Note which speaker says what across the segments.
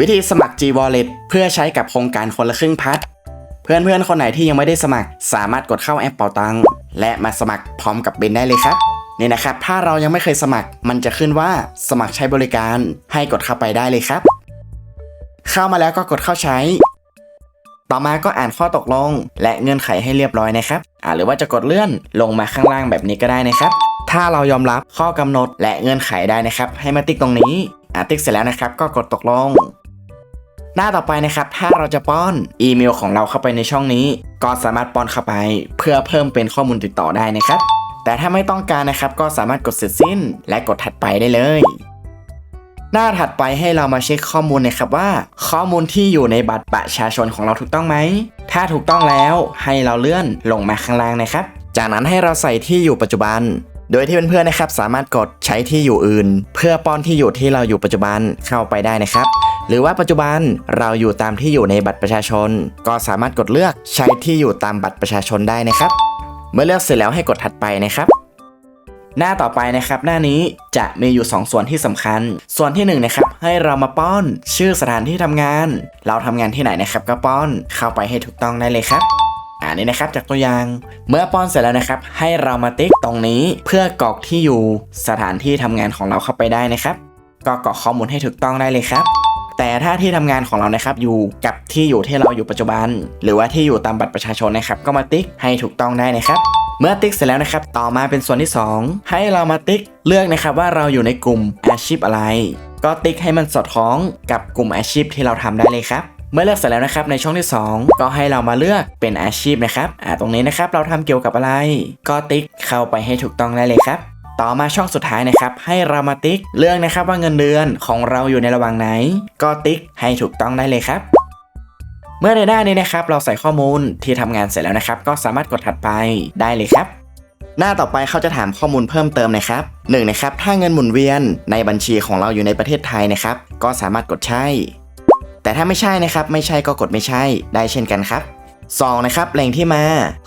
Speaker 1: วิธีสมัคร G Wallet เพื่อใช้กับโครงการคนละครึ่งพัด เพื่อนๆ คนไหนที่ยังไม่ได้สมัคร สามารถกดเข้าแอปเป่าตังและมาสมัครพร้อมกับเบนได้เลยครับนี่นะครับ ถ้าเรายังไม่เคยสมัคร มันจะขึ้นว่าสมัครใช้บริการให้กดเข้าไปได้เลยครับ เข้ามาแล้วก็กดเข้าใช้ ต่อมาก็อ่านข้อตกลง และเงื่อนไขให้เรียบร้อยนะครับอ่าหรือว่าจะกดเลื่อนลงมาข้างล่างแบบนี้ก็ได้นะครับ ถ้าเรายอมรับข้อกำหนดและเงื่อนไขได้นะครับ ให้มาติ๊กตรงนี้อ่าติ๊กเสร็จแล้วนะครับ ก็กดตกลง หน้าต่อไปนะครับ ถ้าเราจะป้อนอีเมลของเราเข้าไปในช่องนี้ ก็สามารถป้อนเข้าไป เพื่อเพิ่มเป็นข้อมูลติดต่อได้นะครับ แต่ถ้าไม่ต้องการนะครับ ก็สามารถกดเสร็จสิ้น และกดถัดไปได้เลย หน้าถัดไปให้เรามาเช็คข้อมูลนะครับว่า ข้อมูลที่อยู่ในบัตรประชาชนของเราถูกต้องไหม ถ้าถูกต้องแล้วให้เราเลื่อนลงมาข้างล่างนะครับ จากนั้นให้เราใส่ที่อยู่ปัจจุบัน โดยที่เพื่อนๆนะครับสามารถกดใช้ที่อยู่อื่น เพื่อป้อนที่อยู่ที่เราอยู่ปัจจุบันเข้าไปได้นะครับ หรือว่าปัจจุบันเราอยู่ตามที่อยู่ในบัตรประชาชน ก็สามารถกดเลือกใช้ที่อยู่ตามบัตรประชาชนได้นะครับ เมื่อเลือกเสร็จแล้วให้กดถัดไปนะครับหน้าต่อไปนะครับ หน้านี้จะมีอยู่ 2 ส่วนที่สำคัญ ส่วนที่1นงนะครับให้เรามาป้อนชื่อสถานที่ทำงาน เราทำงานที่ไหนนะครับก็ป้อนเข้าไปให้ถูกต้องได้เลยครับ อ่านี่นะครับจากตัวอย่าง เมื่อป้อนเสร็จแล้วนะครับ ให้เรามาติ๊กตรงนี้เพื่อกรอกที่อยู่สถานที่ทำงานของเราเข้าไปได้นะครับก็กรอกข้อมูลให้ถูกต้องได้เลยครับแต่ถ้าที่ทำงานของเรานะครับอยู่กับที่อยู่ที่เราอยู่ปัจจุบัน หรือว่าที่อยู่ตามบัตรประชาชนนะครับ ก็มาติ๊กให้ถูกต้องได้นะครับ เมื่อติ๊กเสร็จแล้วนะครับ ต่อมาเป็นส่วนที่ 2 ให้เรามาติ๊กเลือกนะครับว่าเราอยู่ในกลุ่มอาชีพอะไร ก็ติ๊กให้มันสอดคล้องกับกลุ่มอาชีพที่เราทำได้เลยครับ เมื่อเลือกเสร็จแล้วนะครับในช่องที่ 2 ก็ให้เรามาเลือกเป็นอาชีพนะครับอ่าตรงนี้นะครับเราทำเกี่ยวกับอะไร ก็ติ๊กเข้าไปให้ถูกต้องได้เลยครับ ต่อมาช่องสุดท้ายนะครับให้เรามาติ๊กเลือกนะครับว่าเงินเดือนของเราอยู่ในระหว่างไหน ก็ติ๊กให้ถูกต้องได้เลยครับเมื่อในหน้านี้นะครับเราใส่ข้อมูลที่ทำงานเสร็จแล้วนะครับ ก็สามารถกดถัดไปได้เลยครับ หน้าต่อไปเขาจะถามข้อมูลเพิ่มเติมนะครับหนึ่งนะครับถ้าเงินหมุนเวียนในบัญชีของเราอยู่ในประเทศไทยนะครับ ก็สามารถกดใช่ แต่ถ้าไม่ใช่นะครับ ไม่ใช่ก็กดไม่ใช่ได้เช่นกันครับสองนะครับแหล่งที่มา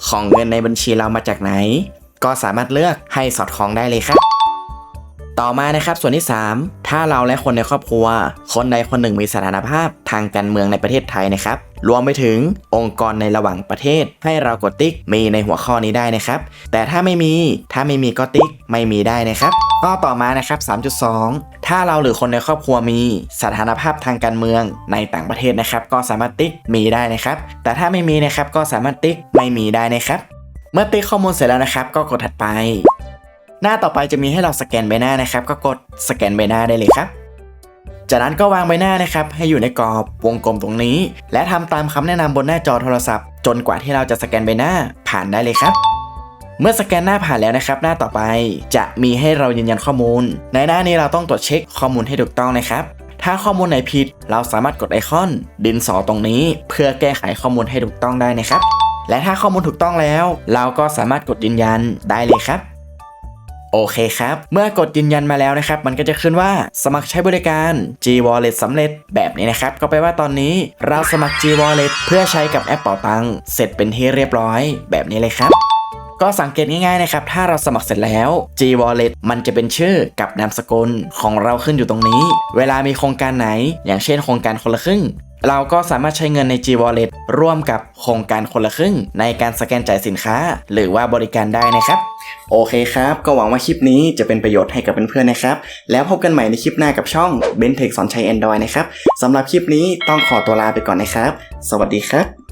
Speaker 1: ของเงินในบัญชีเรามาจากไหน ก็สามารถเลือกให้สอดคล้องได้เลยครับ ต่อมานะครับส่วนที่ 3 ถ้าเราและคนในครอบครัว คนใดคนหนึ่งมีสถานภาพทางการเมืองในประเทศไทยนะครับรวมไปถึงองค์กรในระหว่างประเทศ ให้เรากดติ๊กมีในหัวข้อนี้ได้นะครับ แต่ถ้าไม่มีถ้าไม่มีก็ติ๊กไม่มีได้นะครับ ข้อต่อมานะครับ 3.2 ถ้าเราหรือคนในครอบครัวมีสถานภาพทางการเมืองในต่างประเทศนะครับ ก็สามารถติ๊กมีได้นะครับ แต่ถ้าไม่มีนะครับก็สามารถติ๊กไม่มีได้นะครับ เมื่อติ๊กข้อมูลเสร็จแล้วนะครับ ก็กดถัดไป หน้าต่อไปจะมีให้เราสแกนใบหน้านะครับ ก็กดสแกนใบหน้าได้เลยครับ จากนั้นก็วางใบหน้านะครับ ให้อยู่ในกรอบวงกลมตรงนี้ และทำตามคำแนะนำบนหน้าจอโทรศัพท์ จนกว่าที่เราจะสแกนใบหน้าผ่านได้เลยครับ เมื่อสแกนหน้าผ่านแล้วนะครับ หน้าต่อไปจะมีให้เรายืนยันข้อมูล ในหน้านี้เราต้องตรวจเช็คข้อมูลให้ถูกต้องนะครับ ถ้าข้อมูลไหนผิด เราสามารถกดไอคอนดินสอตรงนี้ เพื่อแก้ไขข้อมูลให้ถูกต้องได้นะครับ และถ้าข้อมูลถูกต้องแล้ว เราก็สามารถกดยืนยันได้เลยครับโอเคครับ เมื่อกดยืนยันมาแล้วนะครับ มันก็จะขึ้นว่าสมัครใช้บริการ G Wallet สำเร็จแบบนี้นะครับ ก็แปลว่าตอนนี้เราสมัคร G Wallet เพื่อใช้กับแอปเป่าตัง เสร็จเป็นที่เรียบร้อยแบบนี้เลยครับ ก็สังเกตง่ายๆนะครับ ถ้าเราสมัครเสร็จแล้ว G Wallet มันจะเป็นชื่อกับนามสกุลของเราขึ้นอยู่ตรงนี้ เวลามีโครงการไหน อย่างเช่นโครงการคนละครึ่ง เราก็สามารถใช้เงินใน G Wallet ร่วมกับโครงการคนละครึ่ง ในการสแกนจ่ายสินค้า หรือว่าบริการได้นะครับ โอเคครับ ก็หวังว่าคลิปนี้จะเป็นประโยชน์ให้กับเพื่อนๆนะครับ แล้วพบกันใหม่ในคลิปหน้ากับช่อง b e n t e c h สอนใช้ Android นะครับสำหรับคลิปนี้ต้องขอตัวลาไปก่อนนะครับ สวัสดีครับ